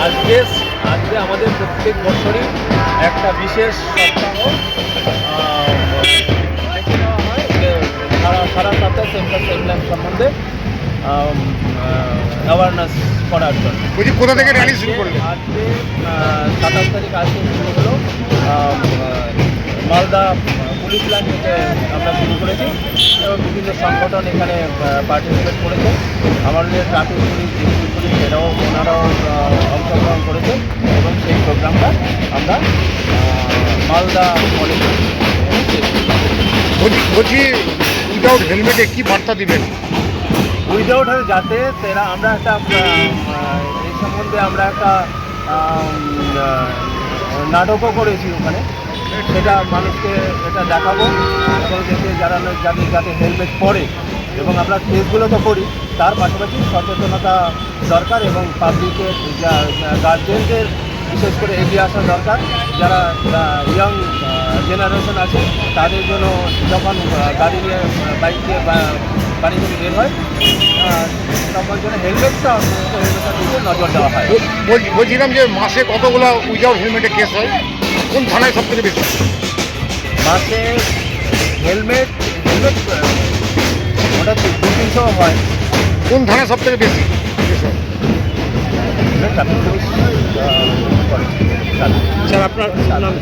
আজকে আজকে আমাদের প্রত্যেক বছরই একটা বিশেষ সপ্তাহ সারা সারা সপ্তাহে সেন্টার সেন্টার সম্বন্ধে অ্যাওয়ারনেস করার জন্য। বলছি কোথা থেকে র্যালি শুরু আজকে- আজকে সাতাশ তারিখ আজকে শুরু হলো। মালদা পুলিশ লাইন থেকে আমরা শুরু করেছি এবং বিভিন্ন সংগঠন এখানে পার্টিসিপেট করেছে। আমাদের ট্রাফিক পুলিশ ডিস্ট্রিক্ট পুলিশ এরাও ওনারাও অংশগ্রহণ করেছে এবং সেই প্রোগ্রামটা আমরা মালদা কলেজে বলছি উইদাউট হেলমেটে কি বার্তা দিবেন? উইদাউট যাতে সেরা আমরা একটা এই সম্বন্ধে আমরা একটা নাটকও করেছি ওখানে। সেটা মানুষকে এটা দেখাবো। যাতে যারা যাদের যাতে হেলমেট পরে এবং আমরা কেসগুলো তো করি তার পাশাপাশি সচেতনতা দরকার এবং পাবলিকের গার্জেনদের বিশেষ করে এগিয়ে আসা দরকার। যারা ইয়াং জেনারেশন আছে তাদের জন্য যখন গাড়ি নিয়ে বাইক নিয়ে বাড়ি থেকে বের হয় তখন যেন হেলমেটটা হেলমেটটা দিকে নজর দেওয়া হয়। বল- বল- বলছিলাম যে মাসে কতগুলো উইদাউট হেলমেটে কেস হয়? কোন থানায় সব থেকে বেশি? মাসে হেলমেট হেলমেট তো হয়। কোন থানায় সব থেকে বেশি? স্যার আপনার নাম?